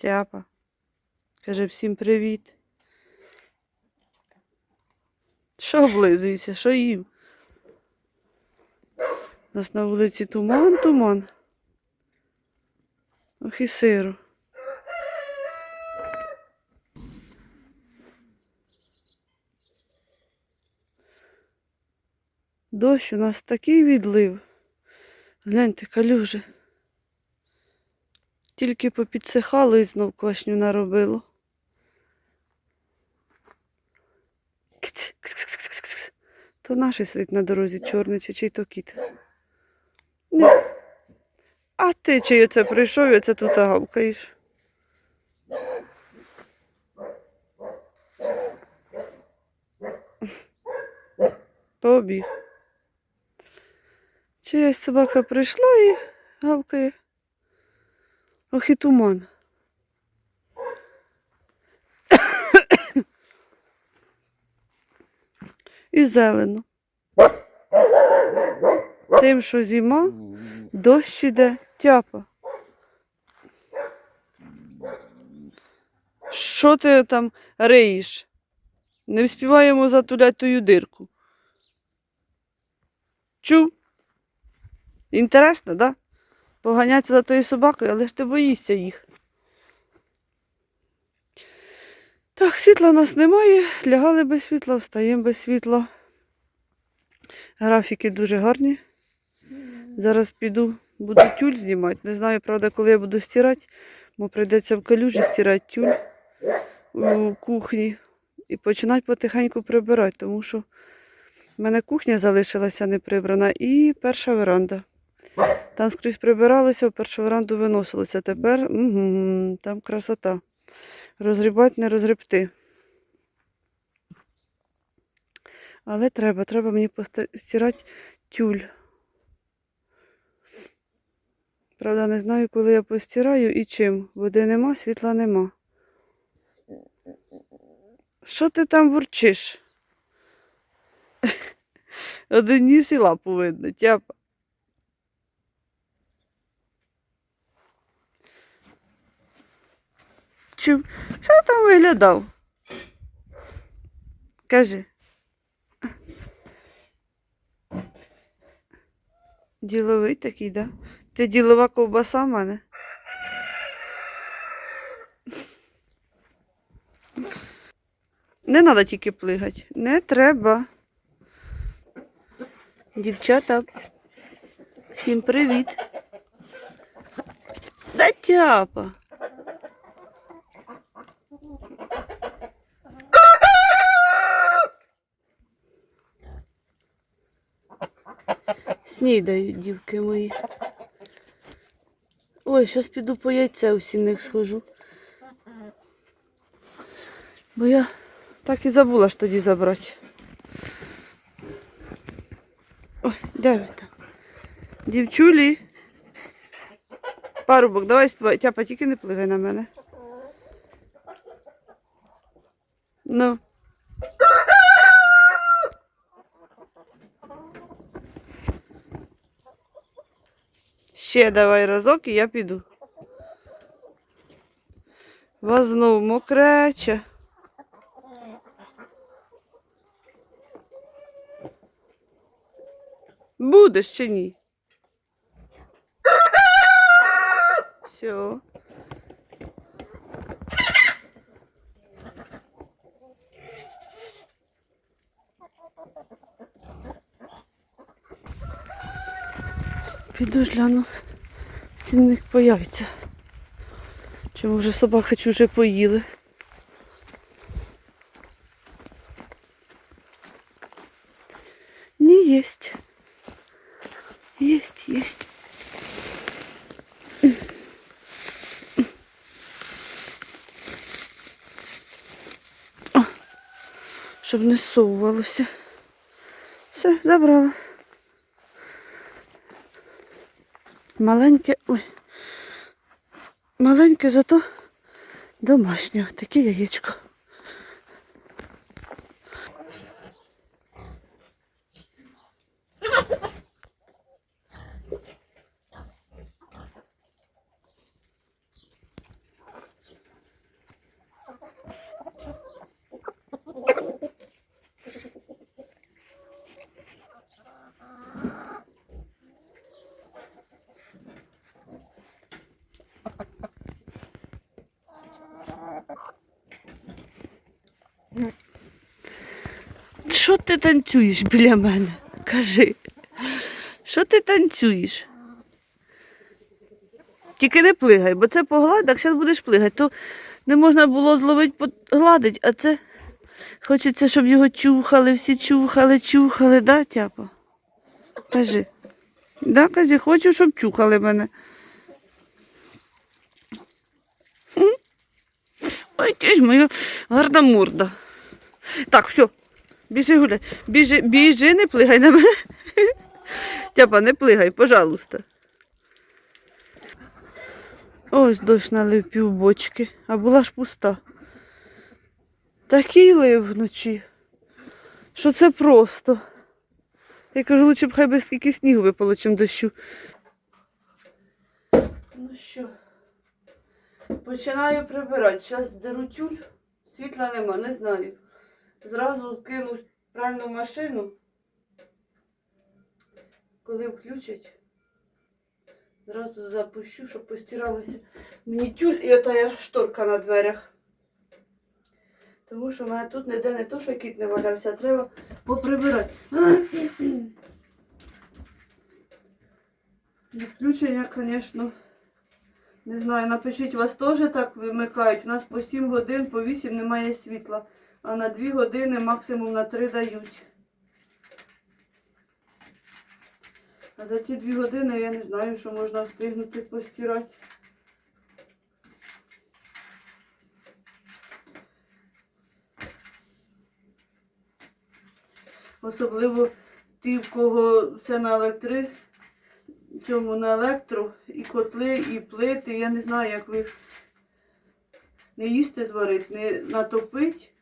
Тяпа. Каже всім привіт. Що облизується, що їв? У нас на вулиці туман, туман. Ох і сиро. Дощ у нас такий відлив. Гляньте, калюжи. Тільки попідсихало і знов квашню наробило. То наший сидить на дорозі чорний чи чий то кіт. Ні. А ти чи оце прийшов і оце тут гавкаєш? Побіг. Чиясь собака прийшла і гавкає. Ох і туман. І зелено. Тим, що зима, дощ іде, тяпа. Що ти там риєш? Не вспіваємо затуляти тую дирку. Чув? Інтересно, да? Поганяться за тою собакою, але ж ти боїшся їх. Так, світла у нас немає, лягали без світла, встаємо без світла. Графіки дуже гарні. Зараз піду, буду тюль знімати. Не знаю, правда, коли я буду стирати, бо прийдеться в калюжі стирати тюль у кухні і починати потихеньку прибирати, тому що в мене кухня залишилася не прибрана і перша веранда. Там скрізь прибиралося, в першу веранду виносилося. Тепер угу, там красота. Розгрібати не розгребти. Але треба, треба мені постирати тюль. Правда, не знаю, коли я постираю і чим. Води нема, світла нема. Що ти там бурчиш? Один ніс і лапу видно, тяпа. Чув, що там виглядав? Кажи. Діловий такий, да? Ти ділова ковбаса в мене? Не треба тільки плигати. Не треба. Дівчата, всім привіт. Да тяпа. Снідають дівки мої. Ой, щас піду по яйце у сінних схожу. Бо я так і забула ж тоді забрати. Ой, де ви там? Дівчулі. Парубок, давай. Тяпа, тільки не плигай на мене. Ну. Ще давай разок і я піду. Вас знову мокрече. Будеш чи ні? Все. Піду ж гляну, сінник по яйця. Чи може собаки чуже поїли? Не есть. Есть, есть. О, щоб не совувалося. Все, забрала. Маленьке, ой. Маленьке, зато домашнє. Таке яєчко. Що ти танцюєш біля мене? Кажи. Що ти танцюєш? Тільки не плигай, бо це погладь, так зараз будеш плигати. То не можна було зловити, погладити, а це хочеться, щоб його чухали, всі чухали, чухали, да, тяпа? Кажи. Да, кажи, хочу, щоб чухали мене. Ой, ти ж моя гарна морда. Так, все, біжи гуляй. Біжи, біжи, не плигай на мене. Тяпа, не плигай, пожалуйста. Ось дощ налив півбочки, а була ж пуста. Такий лив вночі, що це просто. Я кажу, лучше б хай би скільки снігу випало, чим дощу. Ну що, починаю прибирати. Зараз деру тюль, світла нема, не знаю. Зразу кину в пральну машину. Коли включать, зразу запущу, щоб постиралася мені тюль і ота шторка на дверях. Тому що в мене тут ніде не то, що кіт не валявся, а треба поприбирати. Відключення, звісно, не знаю, напишіть, вас теж так вимикають. У нас по 7 годин, по 8 немає світла, а на 2 години максимум на 3 дають. А за ці 2 години я не знаю, що можна встигнути постирати. Особливо ті, в кого все на електри, цьому на електро, і котли, і плити. Я не знаю, як ви не їсти зварити, не натопить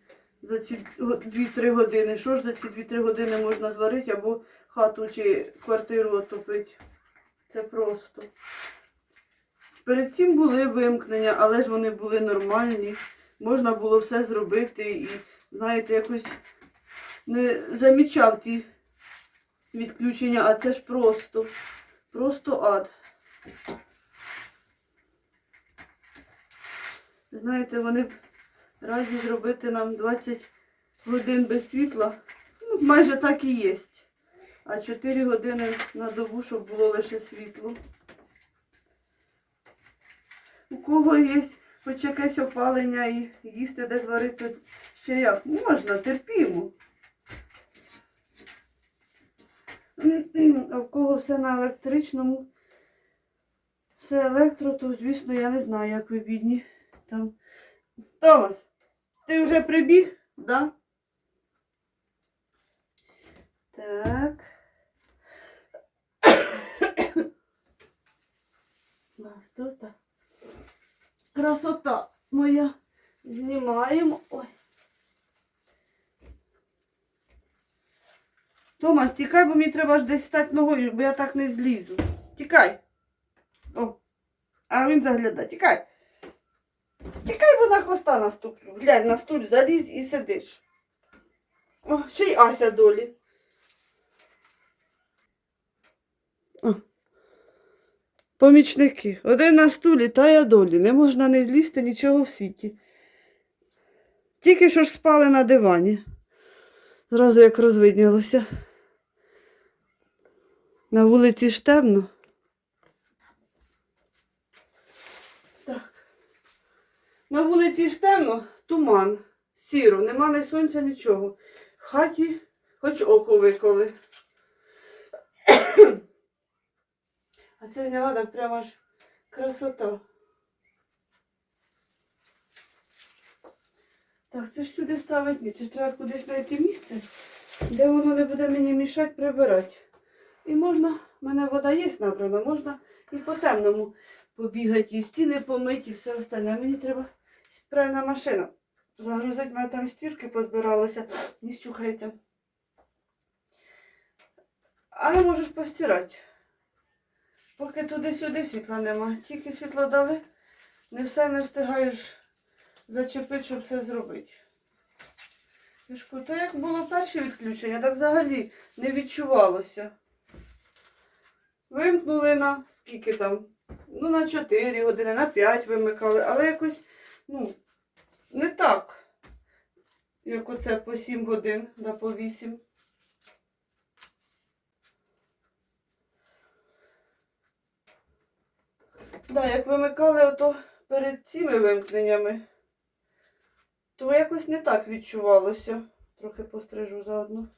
за ці 2-3 години. Що ж за ці 2-3 години можна зварити або хату чи квартиру отопити? Це просто. Перед цим були вимкнення, але ж вони були нормальні. Можна було все зробити і, знаєте, якось не замічав ті відключення, а це ж просто, просто ад. Знаєте, вони раді зробити нам 20 годин без світла. Ну, майже так і є. А 4 години на добу, щоб було лише світло. У кого є хоч якесь опалення і їсти де зварити, ще як? Можна, терпімо. А в кого все на електричному, все електро, то, звісно, я не знаю, як ви бідні. Там. Томас, ти вже прибіг? Да? Так. А, так. Красота моя. Знімаємо. Ой. Томас, тікай, бо мені треба ж десь стати ногою, бо я так не злізу. Тікай. О. А він заглядає. Тікай. Тікай, бо на хвоста наступлю. Глянь, на стуль залізь і сидиш. О, ще й Ася долі. Помічники. Один на стулі, та я долі. Не можна не злізти нічого в світі. Тільки що ж спали на дивані. Зразу як розвиднілося. На вулиці ж темно. Так. На вулиці ж темно, туман, сіро, нема ні сонця, нічого. В хаті хоч око виколи. А це зняла так прямо аж красота. Так, це ж сюди ставить ні. Це ж треба кудись знайти місце, де воно не буде мені мішати прибирати. І можна, в мене вода є набрана, можна і по темному побігати, і стіни помити, і все остальне. Мені треба правильна машина. Загрузити, мене там стірки позбиралося, не щухається. Але можеш постирати. Поки туди-сюди світла нема. Тільки світло дали, не все не встигаєш зачепити, щоб все зробити. Пішку, то як було перше відключення, так взагалі не відчувалося. Вимкнули на скільки там? Ну, на 4 години, на 5 вимикали, але якось, ну, не так. Як оце по 7 годин, да по 8. Да, як вимикали ото перед цими вимкненнями, то якось не так відчувалося. Трохи пострижу заодно.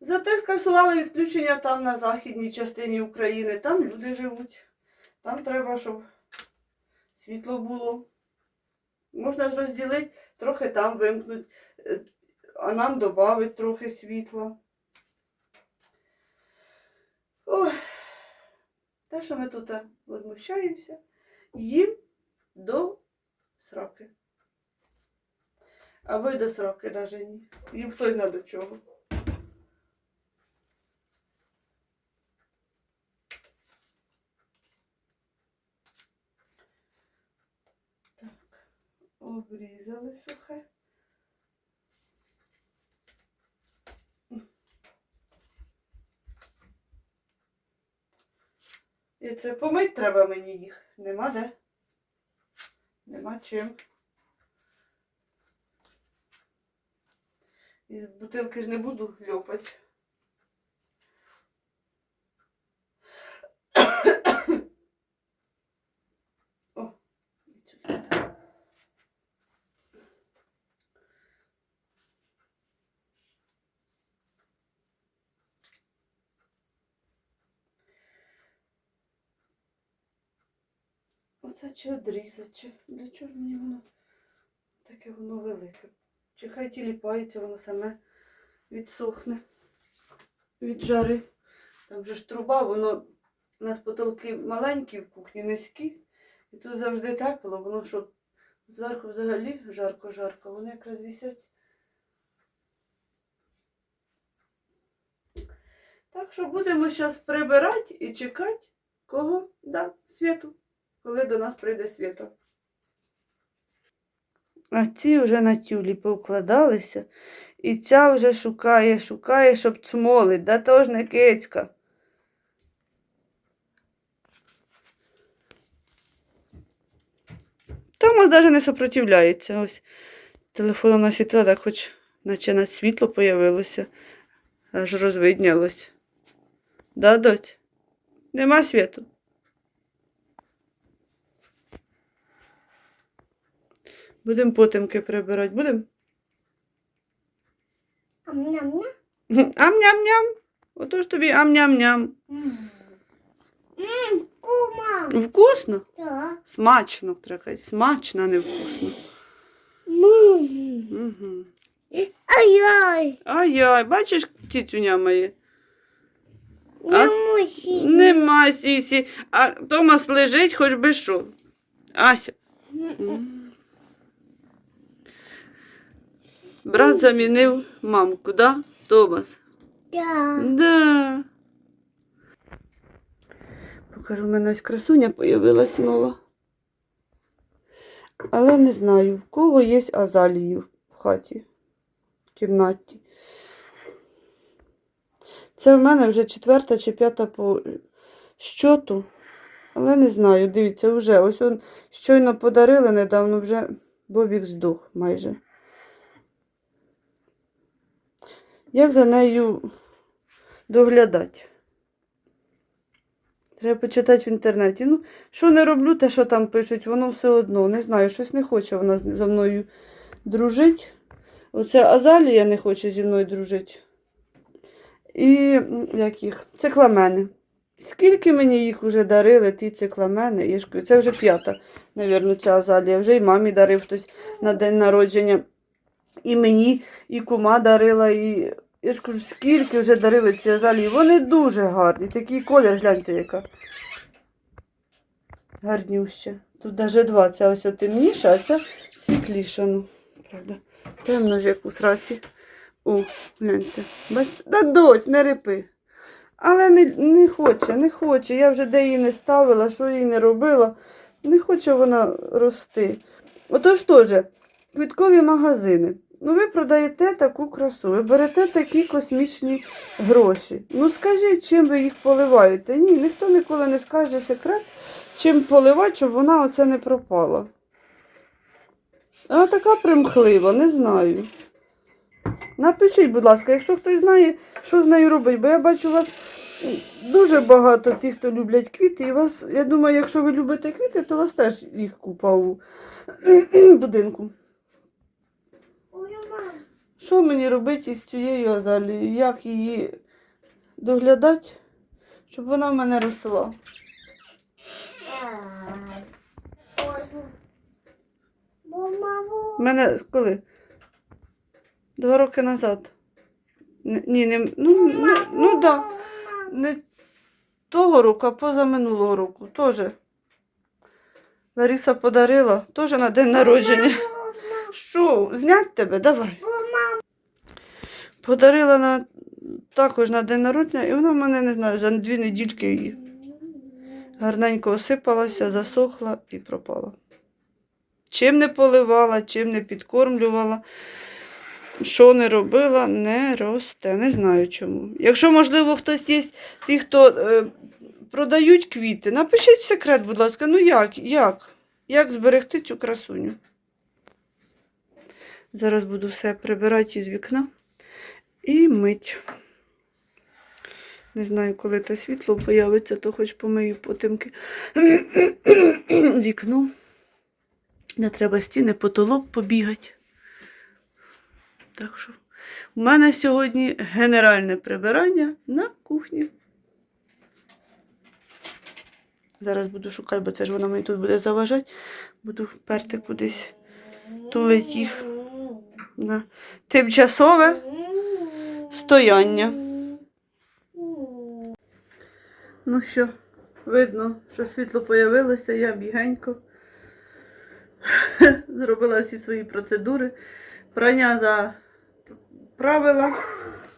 Зате скасували відключення там на західній частині України. Там люди живуть. Там треба, щоб світло було. Можна ж розділити, трохи там вимкнуть, е, а нам додати трохи світла. Ой, те, що ми тут е, возмущаємося, їм до сраки. А ви до сраки навіть ні. Їм хтось не до чого. Обрізали сухе. І це помить треба мені їх. Нема де. Нема чим. Із бутилки ж не буду льопати. О, і цю сюди. Оце чи для чого ж мені воно таке воно велике? Чи хай тіліпається, воно саме відсохне від жари. Там же ж труба, воно у нас потолки маленькі в кухні, низькі. І тут завжди тепло, воно що зверху взагалі жарко-жарко, вони якраз висять. Так що будемо зараз прибирати і чекати, кого? Да, світу, коли до нас прийде світо. А ці вже на тюлі повкладалися, і ця вже шукає, шукає, щоб цмолить, да то ж не кицька. Тома навіть не сопротивляється. Ось телефоном на світло, так хоч наче на світло появилося, аж розвиднялось. Да, доць? Нема світу. Будемо потемки прибирати. Будемо? Ам-ням-ням. Ам-ням-ням. Отож тобі ам-ням-ням. Кума. Вкусно? Да. Смачно, треба. Смачно, а не вкусно. Угу. Ай-яй. Ай-яй, бачиш, тітюня моє? Не мусі. Нема сісі. А Томас лежить, хоч би що. Ася. М. Брат замінив мамку, да? Томас. Да. Да. Покажу, у мене ось красуня появилась нова. Але не знаю, в кого є азалії в хаті, в кімнаті. Це в мене вже четверта чи п'ята по щоту. Але не знаю, дивіться, вже ось он щойно подарили недавно, вже Бобік здох майже. Як за нею доглядати? Треба почитати в інтернеті. Ну, що не роблю, те, що там пишуть, воно все одно. Не знаю, щось не хоче вона зі мною дружити. Оце Азалія не хоче зі мною дружити. І як їх? Цикламени. Скільки мені їх вже дарили, ті цикламени. Я ж Це вже п'ята, мабуть, ця Азалія. Вже і мамі дарив хтось на день народження. І мені, і кума дарила, і я ж кажу, скільки вже дарили ці. Вони дуже гарні. Такий колір, гляньте, яка. Гарнюща. Тут навіть два. Ця ось темніша, а ця світліша. Ну, правда. Темно ж як у сраці. О, гляньте. Бачите? Да дось, не рипи. Але не, не хоче, не хоче. Я вже де її не ставила, що їй не робила. Не хоче вона рости. Отож теж, квіткові магазини. Ну, ви продаєте таку красу, ви берете такі космічні гроші. Ну скажіть, чим ви їх поливаєте? Ні, ніхто ніколи не скаже секрет, чим поливати, щоб вона оце не пропала. Вона така примхлива, не знаю. Напишіть, будь ласка, якщо хтось знає, що з нею робить, бо я бачу у вас дуже багато тих, хто люблять квіти, і вас, я думаю, якщо ви любите квіти, то у вас теж їх купа у будинку. Що мені робити із цією азалією? Як її доглядати, щоб вона в мене росла? У мене коли? Два роки назад. Ні, не, ну, ну, ну да. Не того року, а позаминулого року. Теж. Лариса подарила, теж на день народження. Що, знять тебе? Давай. Подарила на, також на день народження, і вона в мене, не знаю, за дві недільки її гарненько осипалася, засохла і пропала. Чим не поливала, чим не підкормлювала, що не робила, не росте. Не знаю чому. Якщо, можливо, хтось є ті, хто е, продають квіти, напишіть секрет, будь ласка, ну як? Як? Як зберегти цю красуню? Зараз буду все прибирати із вікна і мить. Не знаю, коли те світло появиться, то хоч помию потимки вікно. Не треба стіни, потолок побігати. Так що у мене сьогодні генеральне прибирання на кухні. Зараз буду шукати, бо це ж вона мені тут буде заважати. Буду перти кудись тулить їх на тимчасове стояння. Ну що, видно, що світло появилося, я бігенько зробила всі свої процедури. Прання заправила,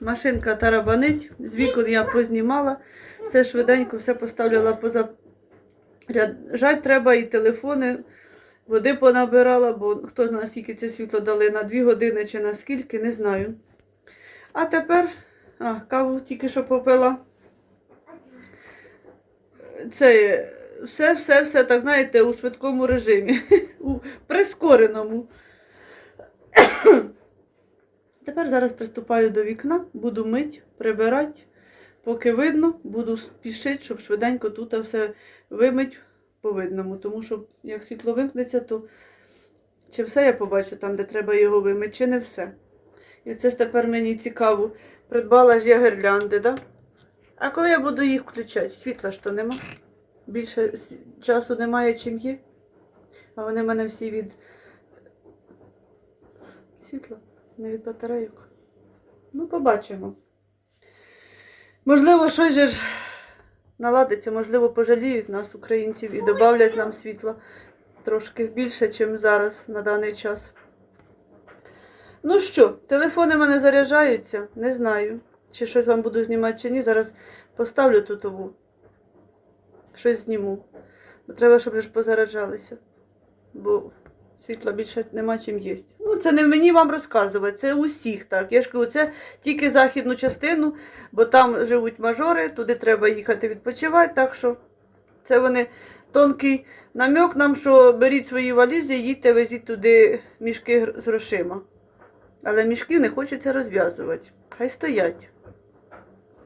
машинка тарабанить, з вікон я познімала, все швиденько, все поставляла поза. Ряджать треба і телефони, води понабирала, бо хто знає, скільки це світло дали на 2 години чи на скільки, не знаю. А тепер, а, каву тільки що попила. Це все, все, все, так знаєте, у швидкому режимі, у прискореному. Тепер зараз приступаю до вікна, буду мить, прибирати. Поки видно, буду спішити, щоб швиденько тут все вимить по видному. Тому що як світло вимкнеться, то чи все я побачу там, де треба його вимити, чи не все. І це ж тепер мені цікаво. Придбала ж я гірлянди, да? А коли я буду їх включати? Світла ж то нема. Більше часу немає, чим є. А вони в мене всі від світла, не від батарейок. Ну, побачимо. Можливо, щось же ж наладиться, можливо, пожаліють нас, українців, і додавлять нам світла трошки більше, ніж зараз на даний час. Ну що, телефони в мене заряджаються, не знаю. Чи щось вам буду знімати чи ні. Зараз поставлю тут. Щось зніму. Бо треба, щоб ж позаряджалися. Бо світла більше нема чим є. Ну, це не мені вам розказувати, це усіх так. Я ж кажу, це тільки західну частину, бо там живуть мажори, туди треба їхати відпочивати. Так що це вони тонкий намек нам, що беріть свої валізи, їдьте, везіть туди мішки з грошима. Але мішки не хочеться розв'язувати. Хай стоять.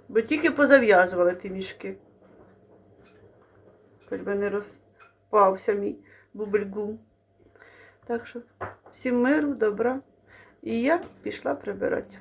Бо тільки позав'язували ті мішки. Хоч би не розпався мій бубльгум. Так що всім миру, добра. І я пішла прибирати.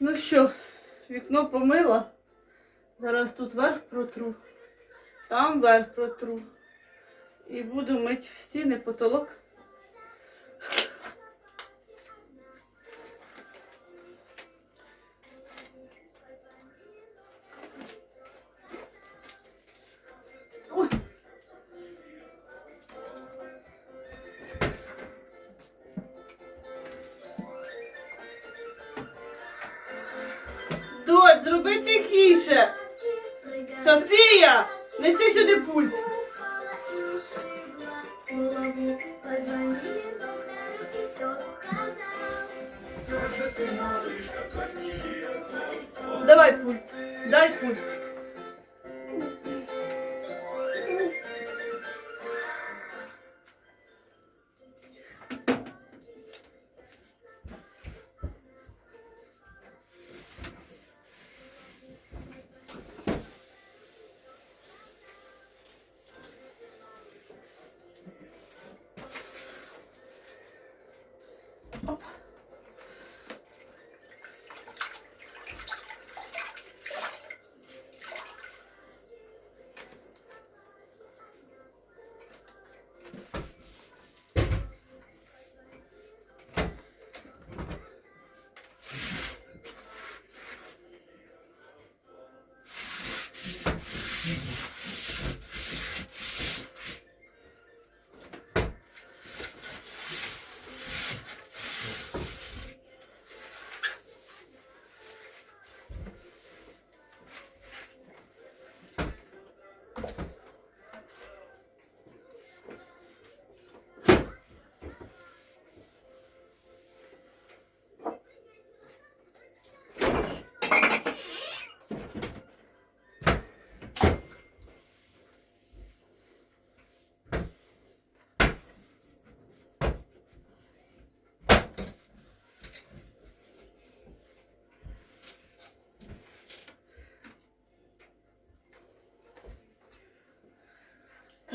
Ну що, вікно помила. Зараз тут верх протру, там верх протру. І буду мити стіни, потолок.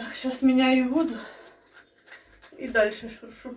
Так, сейчас меняю воду и дальше шуршу.